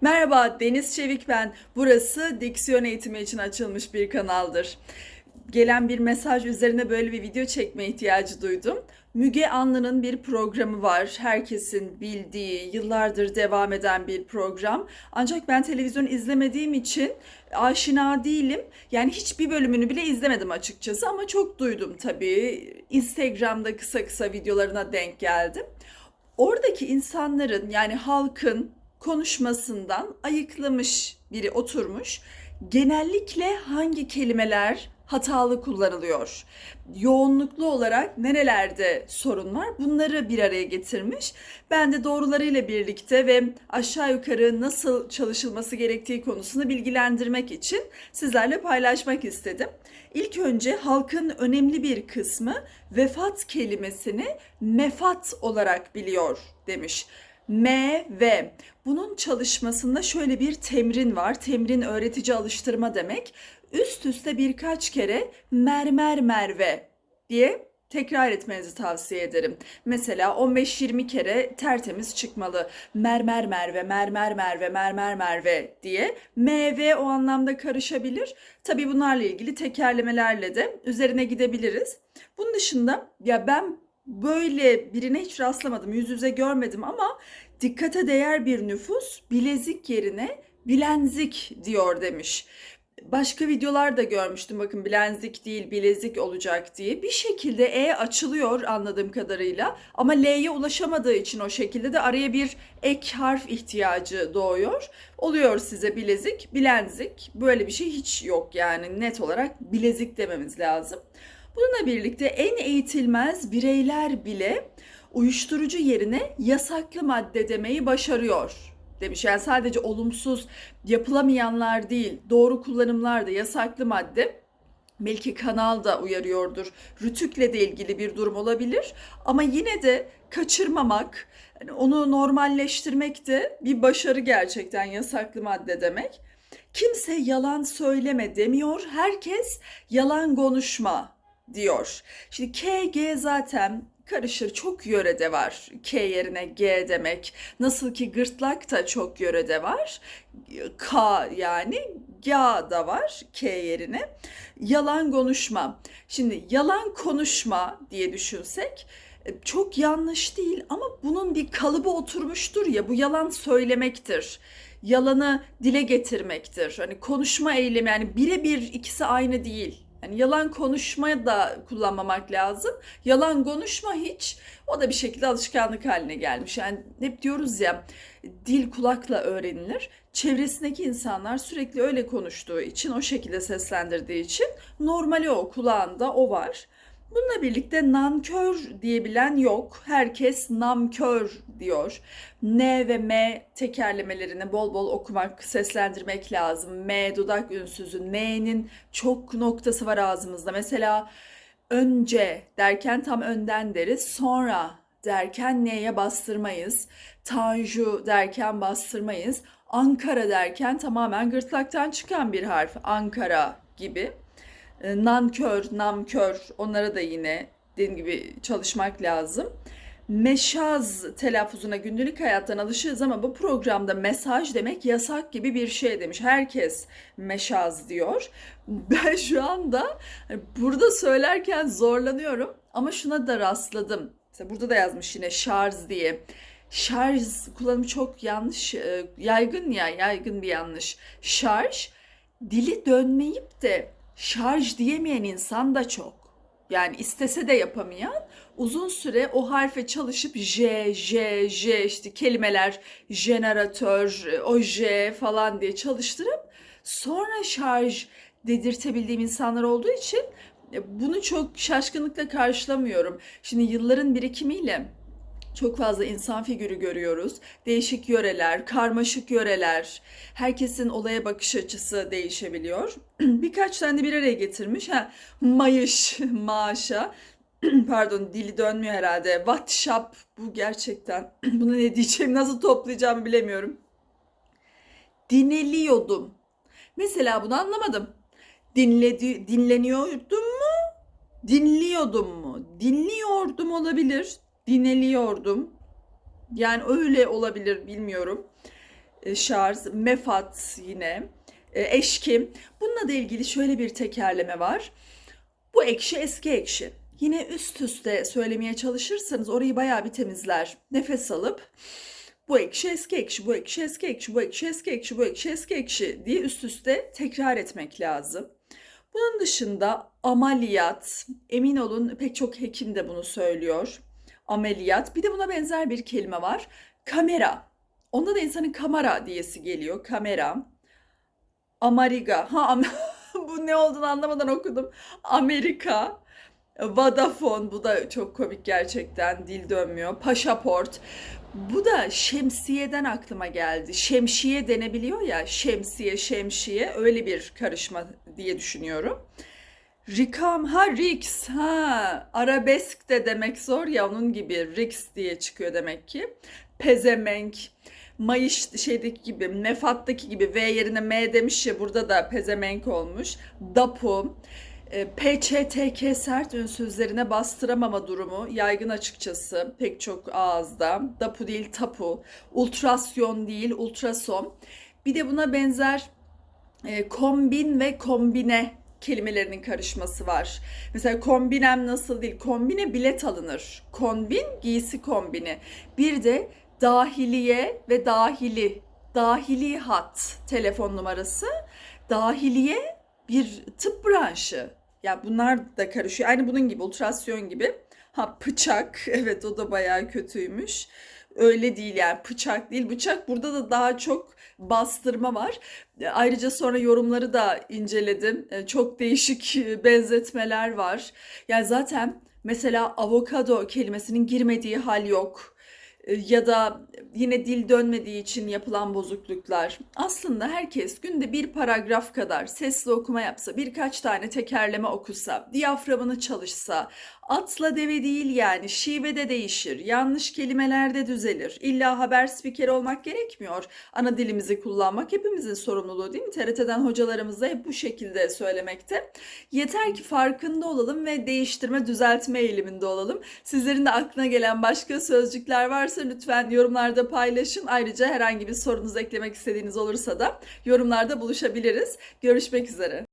Merhaba, Deniz Çevik ben. Burası diksiyon eğitimi için açılmış bir kanaldır. Gelen bir mesaj üzerine böyle bir video çekme ihtiyacı duydum. Müge Anlı'nın bir programı var. Herkesin bildiği, yıllardır devam eden bir program. Ancak ben televizyon izlemediğim için aşina değilim. Yani hiçbir bölümünü bile izlemedim açıkçası ama çok duydum tabii. Instagram'da kısa kısa videolarına denk geldim. Oradaki insanların yani halkın konuşmasından ayıklamış biri oturmuş. Genellikle hangi kelimeler hatalı kullanılıyor? Yoğunluklu olarak nerelerde sorun var? Bunları bir araya getirmiş. Ben de doğrularıyla birlikte ve aşağı yukarı nasıl çalışılması gerektiği konusunu bilgilendirmek için sizlerle paylaşmak istedim. İlk önce halkın önemli bir kısmı vefat kelimesini mefat olarak biliyor demiş. M ve bunun çalışmasında şöyle bir temrin var. Temrin öğretici alıştırma demek. Üst üste birkaç kere mermer merve diye tekrar etmenizi tavsiye ederim. Mesela 15-20 kere tertemiz çıkmalı. Mermer merve, mermer merve, mermer merve diye. MV o anlamda karışabilir. Tabii bunlarla ilgili tekerlemelerle de üzerine gidebiliriz. Bunun dışında ya ben böyle birine hiç rastlamadım, yüz yüze görmedim ama dikkate değer bir nüfus bilezik yerine bilenzik diyor demiş. Başka videolar da görmüştüm bakın bilenzik değil bilezik olacak diye. Bir şekilde E açılıyor anladığım kadarıyla ama L'ye ulaşamadığı için o şekilde de araya bir ek harf ihtiyacı doğuyor. Oluyor size bilezik, bilenzik. Böyle bir şey hiç yok yani net olarak bilezik dememiz lazım. Bununla birlikte en eğitilmez bireyler bile uyuşturucu yerine yasaklı madde demeyi başarıyor demiş. Yani sadece olumsuz yapılamayanlar değil, doğru kullanımlar da yasaklı madde. Belki kanal da uyarıyordur. Rütükle de ilgili bir durum olabilir. Ama yine de kaçırmamak, onu normalleştirmek de bir başarı gerçekten yasaklı madde demek. Kimse yalan söyleme demiyor. Herkes yalan konuşma diyor. Şimdi K, G zaten karışır. Çok yörede var. K yerine G demek. Nasıl ki gırtlak da çok yörede var. K yani ya da var K yerine. Yalan konuşma. Şimdi yalan konuşma diye düşünsek çok yanlış değil ama bunun bir kalıbı oturmuştur ya bu yalan söylemektir. Yalanı dile getirmektir. Hani konuşma eylemi yani birebir ikisi aynı değil. Yani yalan konuşmaya da kullanmamak lazım. Yalan konuşma hiç. O da bir şekilde alışkanlık haline gelmiş. Yani hep diyoruz ya dil kulakla öğrenilir. Çevresindeki insanlar sürekli öyle konuştuğu için, o şekilde seslendirdiği için normali o, kulağında o var. Bununla birlikte nankör diyebilen yok. Herkes namkör diyor. N ve M tekerlemelerini bol bol okumak, seslendirmek lazım. M dudak ünsüzü, N'nin çok noktası var ağzımızda. Mesela önce derken tam önden deriz. Sonra derken N'ye bastırmayız. Tanju derken bastırmayız. Ankara derken tamamen gırtlaktan çıkan bir harf. Ankara gibi. E, nankör, namkör onlara da yine dediğim gibi çalışmak lazım. Meşaz telaffuzuna günlük hayattan alışığız ama bu programda mesaj demek yasak gibi bir şey demiş. Herkes meşaz diyor. Ben şu anda hani burada söylerken zorlanıyorum ama şuna da rastladım. Mesela burada da yazmış yine şarj diye. Şarj kullanımı çok yanlış, e, yaygın ya, yaygın bir yanlış. Şarj dili dönmeyip de şarj diyemeyen insan da çok. Yani istese de yapamayan uzun süre o harfe çalışıp J, J, J işte kelimeler jeneratör, oje falan diye çalıştırıp sonra şarj dedirtebildiğim insanlar olduğu için e, bunu çok şaşkınlıkla karşılamıyorum. Şimdi yılların birikimiyle çok fazla insan figürü görüyoruz. Değişik yöreler, karmaşık yöreler. Herkesin olaya bakış açısı değişebiliyor. Birkaç tane bir araya getirmiş. Ha, mayış, maaşa. Pardon dili dönmüyor herhalde. WhatsApp bu gerçekten. Bunu ne diyeceğim, nasıl toplayacağımı bilemiyorum. Dinliyordum. Mesela bunu anlamadım. Dinledi, dinleniyordum mu? Dinliyordum mu? Dinliyordum olabilir dinliyordum. Yani öyle olabilir bilmiyorum. e, şarj, mefat yine, e, eşkim. Bununla da ilgili şöyle bir tekerleme var. Bu ekşi eski ekşi. Yine üst üste söylemeye çalışırsanız orayı bayağı bir temizler. Nefes alıp bu ekşi eski ekşi, bu ekşi eski ekşi, bu ekşi eski ekşi, bu ekşi eski ekşi diye üst üste tekrar etmek lazım. Bunun dışında ameliyat, emin olun pek çok hekim de bunu söylüyor. Ameliyat. Bir de buna benzer bir kelime var. Kamera. Onda da insanın kamera diyesi geliyor. Kamera. Amariga. Ha am- bu ne olduğunu anlamadan okudum. Amerika. Vodafone. Bu da çok komik gerçekten. Dil dönmüyor. Paşaport. Bu da şemsiyeden aklıma geldi. Şemsiye denebiliyor ya. Şemsiye, şemsiye. Öyle bir karışma diye düşünüyorum. Rikam, ha Rix, ha arabesk de demek zor ya onun gibi Rix diye çıkıyor demek ki. Pezemenk, Mayış şeydeki gibi, Mefat'taki gibi V yerine M demiş ya burada da pezemenk olmuş. Dapu, e, PÇTK sert ünsüzlerine bastıramama durumu yaygın açıkçası pek çok ağızda. Dapu değil tapu, ultrasyon değil ultrason. Bir de buna benzer e, kombin ve kombine kelimelerinin karışması var. Mesela kombinem nasıl değil? Kombine bilet alınır. Kombin giysi kombini. Bir de dahiliye ve dahili. Dahili hat telefon numarası. Dahiliye bir tıp branşı. Ya bunlar da karışıyor. Aynı bunun gibi ultrasyon gibi. Ha bıçak. Evet o da bayağı kötüymüş. Öyle değil yani bıçak değil. Bıçak burada da daha çok bastırma var. E, Ayrıca sonra yorumları da inceledim. E, Çok değişik e, benzetmeler var. Yani zaten mesela avokado kelimesinin girmediği hal yok. E, Ya da yine dil dönmediği için yapılan bozukluklar. Aslında herkes günde bir paragraf kadar sesli okuma yapsa, birkaç tane tekerleme okusa, diyaframını çalışsa, atla deve değil yani şivede değişir, yanlış kelimelerde düzelir. İlla haber spikeri olmak gerekmiyor. Ana dilimizi kullanmak hepimizin sorumluluğu değil mi? TRT'den hocalarımız da hep bu şekilde söylemekte. Yeter ki farkında olalım ve değiştirme, düzeltme eğiliminde olalım. Sizlerin de aklına gelen başka sözcükler varsa lütfen yorumlarda paylaşın. Ayrıca herhangi bir sorunuz eklemek istediğiniz olursa da yorumlarda buluşabiliriz. Görüşmek üzere.